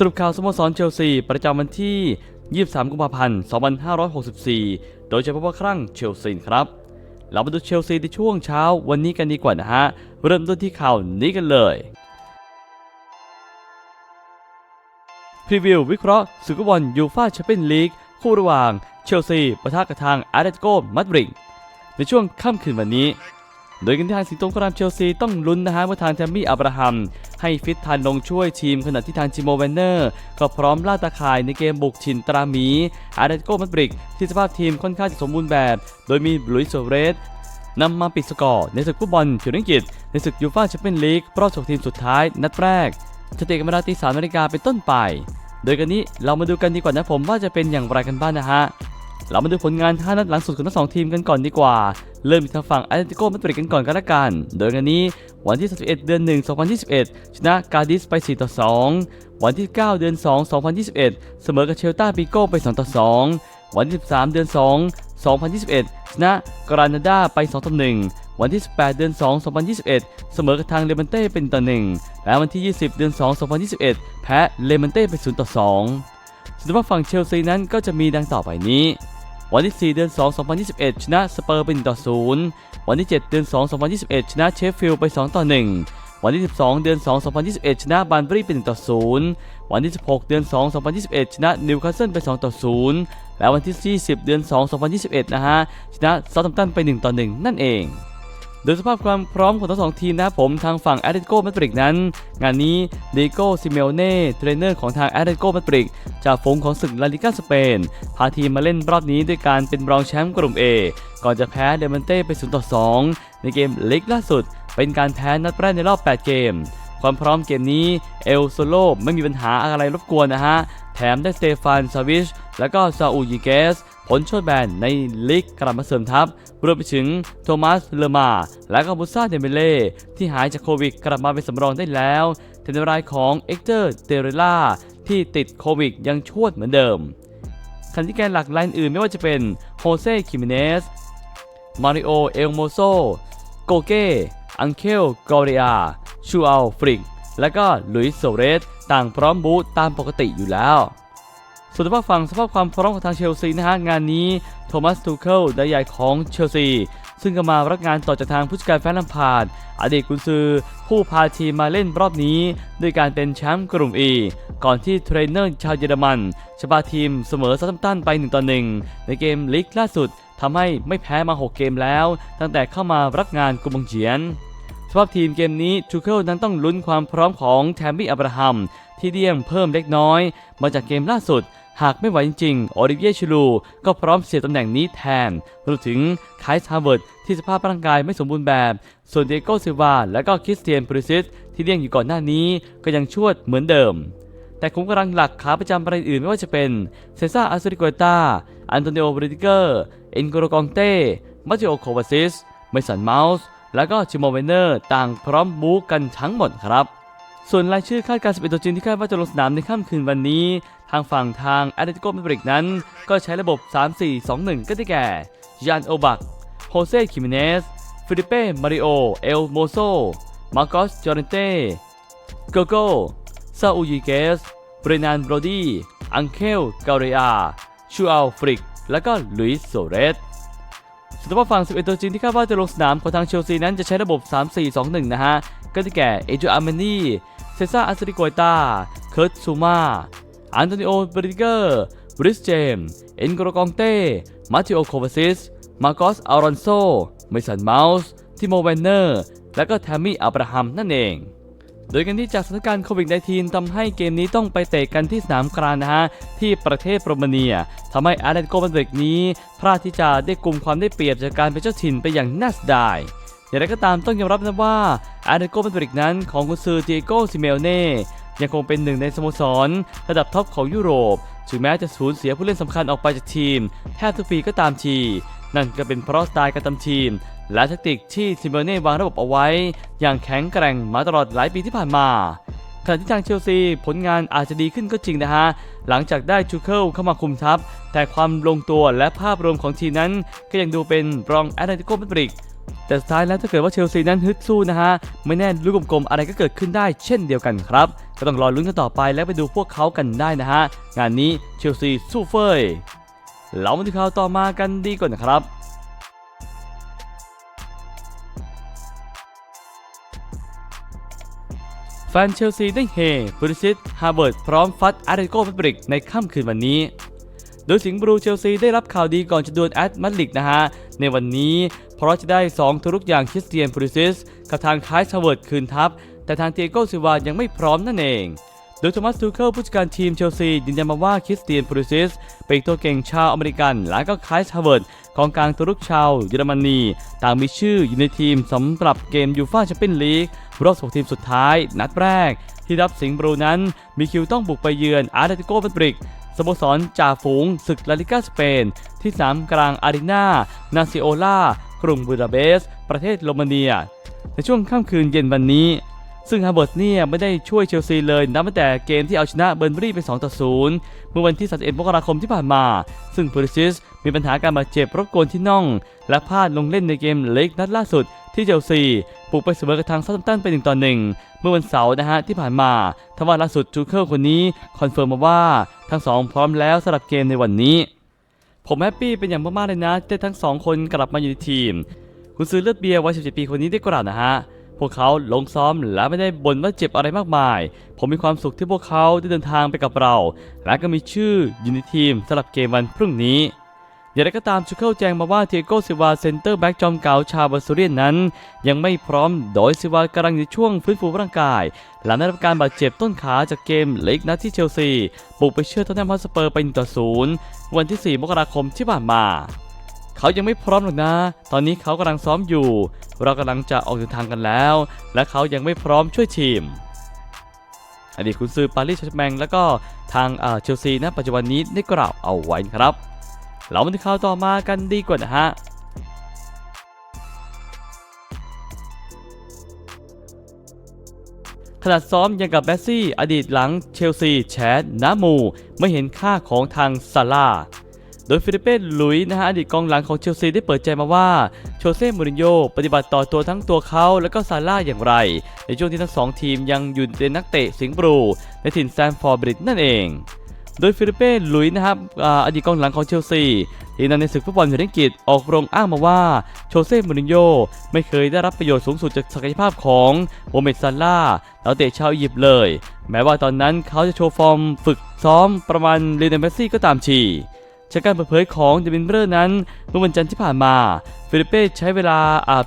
สรุปข่าวสโมสรเชลซี ประจำวันที่ 23 กุมภาพันธ์ 2564 โดยเฉพาะครั้งเชลซีครับ เรามาดูเชลซีในช่วงเช้าวันนี้กันดีกว่านะฮะ เริ่มต้นที่ข่าวนี้กันเลย พรีวิววิเคราะห์ศึกฟุตบอลยูฟ่าแชมเปี้ยนลีกคู่ระหว่างเชลซีปะทะกับทางอาร์เตติโกมาดริดในช่วงค่ำคืนวันนี้ โดยกันที่ทางสิงโตครามเชลซีต้องลุ้นนะฮะว่าทางแทมมี่อับราฮัม ให้ฟิตทันลงช่วยทีมขณะที่ทางจิโมเวนเนอร์ ก็พร้อมล่าตาข่ายในเกมบุกชินตราหมี อาร์เตติโกมาดริดที่สภาพทีมค่อนข้างจะสมบูรณ์แบบ โดยมีลุยส์โซเรสนำมาปิดสกอร์ในศึกฟุตบอลผิวอังกฤษในศึกยูฟ่าแชมเปี้ยนลีกรอบ6ทีมสุดท้าย นัดแรกจะเตะกันเวลาตีสามนาฬิกาเป็นต้นไป โดยกันนี้เรามาดูกันดีกว่านะผมว่าจะเป็นอย่างไรกันบ้างนะฮะ เรามาดูผลงาน5นัดหลังสุดของทั้งสองทีมกันก่อนดีกว่า เริ่มที่ทางฝั่งแอตเลติโกมาดริดกันก่อนกันละกัน โดยกันนี้วันที่ 31 เดือน 1 2021 ชนะกาดิสไป 4 ต่อ 2 วันที่ 9 เดือน 2 2021 เสมอกับเชลตาปิโก้ไป 2 ต่อ 2 วันที่ 13 เดือน 2 2021 ชนะกรานาดาไป2ต่อ1วันที่ 18 เดือน 2 2021 เสมอกับทางเลมันเต้เป็นต่อ 1 และวันที่ 20 เดือน 2 2021 แพ้เลมันเต้ไป0ต่อ2ส่วนฝั่งเชลซีนั้นก็จะมีดังต่อไปนี้ วันที่ 4 เดือน 2 2021 ชนะสเปอร์ไป1ต่อ0วันที่ 7 เดือน 2 2021 ชนะเชฟฟิลด์ไป2ต่อ1วันที่ 12 เดือน 2 2021 ชนะบันบรีไป1ต่อ0วันที่ 16 เดือน 2 2021 ชนะนิวคาสเซิลไป2ต่อ0และวันที่20เดือน 2 2021 นะฮะ ชนะซาท์แฮมป์ตันไป1ต่อ1นั่นเอง โดยสภาพความพร้อมของทั้งสองทีมนะครับผมทางฝั่งแอตเลติโกมาดริดนั้น งานนี้เดโกซิเมโอเน่เทรนเนอร์ของทางแอตเลติโกมาดริดจากฝูงของศึกลาลิกาสเปน พาทีมมาเล่นรอบนี้ด้วยการเป็นรองแชมป์กลุ่ม A ก่อนจะแพ้เดมันเต้ไป0ต่อ2ในเกมเลีกล่าสุด เป็นการแพ้นัดแรกในรอบ 8 เกม ความพร้อมเกมนี้เอลโซโลไม่มีปัญหาอะไรรบกวนนะฮะแถมได้สเตฟานซาวิชและก็ซาอูยิเกส ผลโทษแบนในลีกกลับมาเสริมทัพรวมไปถึงโทมัสเลมา และก็บุซ่าเดเมเล่ที่หายจากโควิดกลับมาเป็นสำรองได้แล้วแต่ในรายของเอ็กเตอร์เตเรล่าที่ติดโควิดยังชวดเหมือนเดิมขณะที่แกนหลักรายอื่นไม่ว่าจะเป็นโฮเซ่คิมิเนสมาริโอเอลโมโซโกเก้อังเคลกอริอาชูอัลฟริกและก็ลุยส์โซเรสต่างพร้อมบูตตามปกติอยู่แล้ว ส่วนภาพฝั่งสภาพความพร้อมของทางเชลซีนะฮะงานนี้โทมัสทูเคิลได้ใหญ่ของเชลซีซึ่งก็มารับงานต่อจากทางผู้จัดการแฟนลัมพาร์ดอดีตกุนซือ ผู้พาทีมมาเล่นรอบนี้ ด้วยการเป็นแชมป์กลุ่ม E ก่อนที่เทรนเนอร์ชาวเยอรมันจะพาทีมเสมอซัตตัมตันไป1ต่อ1ในเกมลีกล่าสุดทำให้ไม่แพ้มา 6 เกมแล้ว ตั้งแต่เข้ามารับงานกุมบงเจียนสภาพทีมเกมนี้ทูเคิลนั้นต้องลุ้นความพร้อมของแทมมี่อับราฮัมที่เดี่ยงเพิ่มเล็กน้อย มาจากเกมล่าสุด หากไม่ไหวจริงๆโอลิเวียชิลูก็พร้อมเสียตำแหน่งนี้แทนรวมถึงไคส์ฮาร์เวิร์ดที่สภาพร่างกายไม่สมบูรณ์แบบ ส่วนเดโก้ซิลวาและก็คริสเตียนพริซิสที่เดี่ยงอยู่ก่อนหน้านี้ก็ยังชวดเหมือนเดิม แต่คุ้มกำลังหลักขาประจำรายอื่นไม่ว่าจะเป็นเซซ่าอาซูริโกตาอันโตนิโอบริติเกอร์เอ็นโกโรกองเต้มาติโอโควาซิสไมสันเมาส์แล้วก็ชิโมเวนเนอร์ต่างพร้อมบู๊กันทั้งหมดครับ ส่วนรายชื่อคาดการณ์11 ตัวจริงที่คาดว่าจะลงสนามในค่ำคืนวันนี้ ทางฝั่งทางแอตเลติโกมาดริดนั้น ก็ใช้ระบบ 3-4-2-1 ก็ได้แก่ยานโอบักโฮเซ่คิมิเนสฟิลิเป้ มาริโอ เอลโมโซ มาร์กอส จอร์เนเต้โกโก้ซาอูยิเกส เบรนานโบรดี้ อังเคล กาเรียชูอัลฟริก และก็ลุยส์โซเรส ส่วนฝั่ง 11 ตัวจริงที่คาดว่าจะลงสนามของทางเชลซีนั้นจะใช้ระบบ 3-4-2-1 นะฮะ ก็ได้แก่เอจูอาร์เมนีเซซ่าอาซริโกยตาเคิร์ตซูมาอันโตนิโอเบริเกอร์บริสเจมเอ็นโกโรกองเต้มาติโอโควาซิสมาโกสอารอนโซเมสันเมาส์ทิโมเวนเนอร์ และก็แทมมี่อับราฮัมนั่นเอง โดยกันที่จากสถานการณ์โควิด -19 ทำให้เกมนี้ต้องไปเตะกันที่สนามกลางนะฮะ ที่ประเทศโรมาเนียทำให้อาร์เดนโกมาดริดนี้พลาดที่จะได้กลุ่มความได้เปรียบจากการเป็นเจ้าถิ่นไปอย่างน่าเสียดายอย่างไรก็ตามต้องยอมรับนะว่าอาร์เดนโกมาดริดนั้นของกุนซือเดีโกซิเมลเน่ยังคงเป็นหนึ่งในสโมสร ระดับท็อปของยุโรป ถึงแม้จะสูญเสียผู้เล่นสำคัญออกไปจากทีม แทบทุกปีก็ตามที นั่นก็เป็นเพราะสไตล์การทำทีม และแทคติกที่ซิมเมลเน่วางระบบเอาไว้ อย่างแข็งแกร่งมาตลอดหลายปีที่ผ่านมาขณะที่ทางเชลซีผลงานอาจจะดีขึ้นก็จริงนะฮะ หลังจากได้ชูเคิลเข้ามาคุมทัพ แต่ความลงตัวและภาพรวมของทีมนั้น ก็ยังดูเป็นรองแอตเลติโกมาดริดแต่สุดท้ายแล้วถ้าเกิดว่าเชลซีนั้นฮึดสู้นะฮะ ไม่แน่ลูกกลมๆอะไรก็เกิดขึ้นได้เช่นเดียวกันครับ ก็ต้องรอลุ้นกันต่อไปแล้วไปดูพวกเขากันได้นะฮะ งานนี้เชลซีสู้เฟย เรามาดูข่าวต่อมากันดีกว่านะครับแฟนเชลซีได้เฮบริซิตฮาร์เบิร์ตพร้อมฟัดอาร์เตโกมาบริกในค่ำคืนวันนี้ โดยสิงห์บลูเชลซีได้รับข่าวดีก่อนจะดวลแอตมาดริดนะฮะ ในวันนี้ เพราะจะได้2ตัวลุกอย่างคริสเตียนบริซิสกับทางคายชาเวิร์ดคืนทัพ แต่ทางเตียโกซิวายังไม่พร้อมนั่นเอง โดยโทมัสทูเคิลผู้จัดการทีมเชลซียืนยันมาว่าคริสเตียนบริซิสเป็นตัวเก่งชาวอเมริกัน และก็คายชาเวิร์ดกองกลางตัวลุกชาวเยอรมนี ต่างมีชื่ออยู่ในทีมสำหรับเกมยูฟ่าแชมเปี้ยนลีกรอบ16ทีมสุดท้าย นัดแรก ที่รับสิงห์บรูนั้นมีคิวต้องบุกไปเยือนอาร์เตโกมาดริดสโมสรจ่าฝูงศึกลาลิกาสเปน ที่สนามกลางอารีนานาซิโอลากรุงบูดาเปสต์ประเทศโรมาเนีย ในช่วงค่ำคืนเย็นวันนี้ ซึ่งฮาร์เบิร์ตเนี่ยไม่ได้ช่วยเชลซีเลยนับตั้งแต่เกมที่เอาชนะเบอร์นบรีไป2ต่อ0เมื่อวันที่31มกราคมที่ผ่านมา ซึ่งพูริซิสมีปัญหาการบาดเจ็บรบกวนที่น่อง และพลาดลงเล่นในเกมเล็กนัดล่าสุดที่เชลซีปลุกไปเสมอกับทางซัตตันไป1ต่อ1เมื่อวันเสาร์นะฮะที่ผ่านมาทว่าล่าสุดจูเคิลคนนี้คอนเฟิร์มมาว่าทั้งสองพร้อมแล้วสำหรับเกมในวันนี้ ผมแฮปปี้เป็นอย่างมากๆเลยนะที่ทั้งสองคนกลับมาอยู่ในทีม คุณซื้อเลือดเบียร์วัย17 ปีคนนี้ได้กล่าวนะฮะ พวกเขาลงซ้อมและไม่ได้บ่นว่าเจ็บอะไรมากมาย ผมมีความสุขที่พวกเขาได้เดินทางไปกับเรา และก็มีชื่ออยู่ในทีมสำหรับเกมวันพรุ่งนี้อย่างไรก็ตามชูเคิลแจ้งมาว่าเทโกซิวาเซนเตอร์แบ็กจอมเก่าชาวบาซูเรียนนั้น ยังไม่พร้อมโดยซิวากำลังอยู่ในช่วงฟื้นฟูร่างกาย หลังได้รับการบาดเจ็บต้นขาจากเกมเล็กนัดที่เชลซีบุกไปเชื่อทอตแนมฮอสเปอร์ไป1ต่อ0วันที่ 4 มกราคมที่ผ่านมา เขายังไม่พร้อมหรอกนะ ตอนนี้เขากำลังซ้อมอยู่ เรากำลังจะออกเดินทางกันแล้ว และเขายังไม่พร้อมช่วยทีม อดีตคุณซือปารีสแชร์แมงแล้วก็ทางเอ่อเชลซีณปัจจุบันนี้ได้กล่าวเอาไว้ครับ เรามาดูข่าวต่อมากันดีกว่านะฮะขนาดซ้อมยังกับแบสซี่ อดีตหลังเชลซีแชดนามู ไม่เห็นค่าของทางซาร่า โดยฟิลิเป้ลุยนะฮะอดีตกองหลังของเชลซีได้เปิดใจมาว่าโชเซ่มูรินโญ่ปฏิบัติต่อตัวทั้งตัวเขาและก็ซาร่าอย่างไร ในช่วงที่ทั้งสองทีมยังอยู่ในนักเตะสิงห์บรูในถิ่นแซมฟอร์บริดจ์นั่นเอง โดยฟิลิเป้ลุยนะครับออดีตกองหลังของเชลซีที่นำในศึกฟุตบอลแห่งอังกฤษออกโรงอ้างมาว่าโชเซ่มูรินโญ่ไม่เคยได้รับประโยชน์สูงสุดจากศักยภาพของโมเมดซาร่าแล้วเตะชาวอียิปต์เลย แม้ว่าตอนนั้นเขาจะโชว์ฟอร์มฝึกซ้อมประมาณเรเนเมสซี่ก็ตามที จากการเปิดเผยของเดวินเบอร์นั้น เมื่อวันจันทร์ที่ผ่านมาฟิลิปเป้ใช้เวลา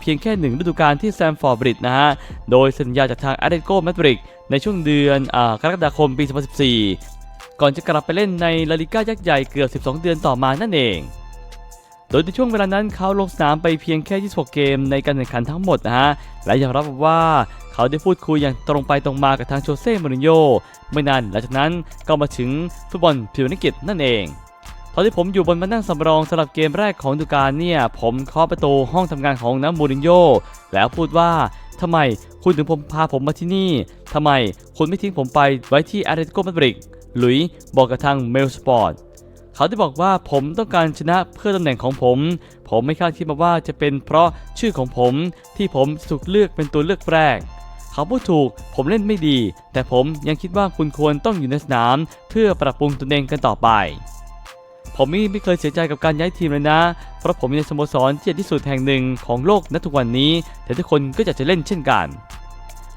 เพียงแค่หนึ่งฤดูกาลที่แซมฟอร์บริดจ์นะฮะ โดยสัญญาจากทางอาร์เตโกมาดริดในช่วงเดือนกรกฎาคมปี 2014 ก่อนจะกลับไปเล่นในลาลิก้ายักษ์ใหญ่เกือบ 12 เดือนต่อมานั่นเอง โดยในช่วงเวลานั้นเขาลงสนามไปเพียงแค่ 26 เกมในการแข่งขันทั้งหมดนะฮะ และยอมรับว่าเขาได้พูดคุยอย่างตรงไปตรงมากับทางโชเซ่มูรินโญ่ไม่นานหลังจากนั้นก็มาถึงฟุตบอลพรีเมียร์ลีกนั่นเอง ตอนที่ผมอยู่บนมานั่งสำรองสำหรับเกมแรกของดูกาลเนี่ย ผมเคาะประตูห้องทำงานของน้ำมูรินโญ่แล้วพูดว่าทำไมคุณถึงผมพาผมมาที่นี่ทำไมคุณไม่ทิ้งผมไปไว้ที่อาร์เตโกมาดริดหลุยบอกกับทางเมลสปอร์ตเขาได้บอกว่าผมต้องการชนะเพื่อตำแหน่งของผม ผมไม่คาดคิดมาว่าจะเป็นเพราะชื่อของผมที่ผมถูกเลือกเป็นตัวเลือกแรก เขาพูดถูกผมเล่นไม่ดี แต่ผมยังคิดว่าคุณควรต้องอยู่ในสนาม เพื่อปรับปรุงตนเองกันต่อไป ผมไม่เคยเสียใจกับการย้ายทีมเลยนะ เพราะผมอยู่ในสโมสรที่ใหญ่ที่สุดแห่งหนึ่งของโลกณทุกวันนี้ แต่ทุกคนก็อยากจะเล่นเช่นกัน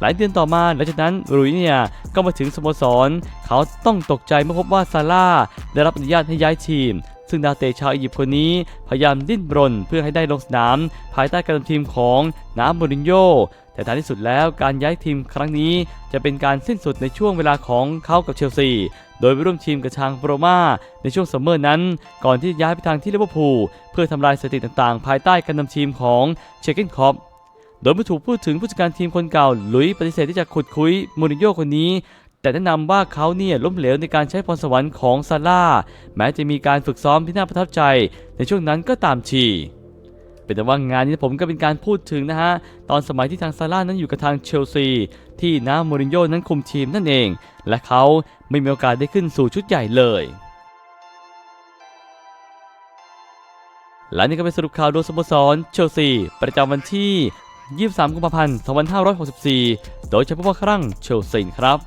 หลายเดือนต่อมาหลังจากนั้นรุยเนี่ยก็มาถึงสโมสร เขาต้องตกใจเมื่อพบว่าซาร่าได้รับอนุญาตให้ย้ายทีม ซึ่งดาวเตะชาวอียิปต์คนนี้พยายามดิ้นรนเพื่อให้ได้ลงสนาม ภายใต้การนำทีมของน้ำมูรินโญแต่ท้ายที่สุดแล้วการย้ายทีมครั้งนี้จะเป็นการสิ้นสุดในช่วงเวลาของเขากับเชลซี โดยไปร่วมทีมกับทางโรมาในช่วงซัมเมอร์นั้น ก่อนที่จะย้ายไปทางที่ลิเวอร์พูลเพื่อทำลายสถิติต่างๆ ภายใต้การนำทีมของเชคเกนคอปโดยเมื่อถูกพูดถึงผู้จัดการทีมคนเก่าลุยปฏิเสธที่จะขุดคุยมูรินโญ่คนนี้ แต่แนะนำว่าเขาเนี่ยล้มเหลวในการใช้พรสวรรค์ของซาร่าแม้จะมีการฝึกซ้อมที่น่าประทับใจ ในช่วงนั้นก็ตามที เป็นแต่ว่างานนี้ผมก็เป็นการพูดถึงนะฮะ ตอนสมัยที่ทางซาร่านั้นอยู่กับทางเชลซี ที่น้ามูรินโญ่นั้นคุมทีมนั่นเอง และเขาไม่มีโอกาสได้ขึ้นสู่ชุดใหญ่เลยและนี่ก็เป็นสรุปข่าวโดวงสโมสรเชลซี ประจำวันที่ 23 กุมภาพันธ์ 2564 โดยเฉพาะครั้งเชลซีครับ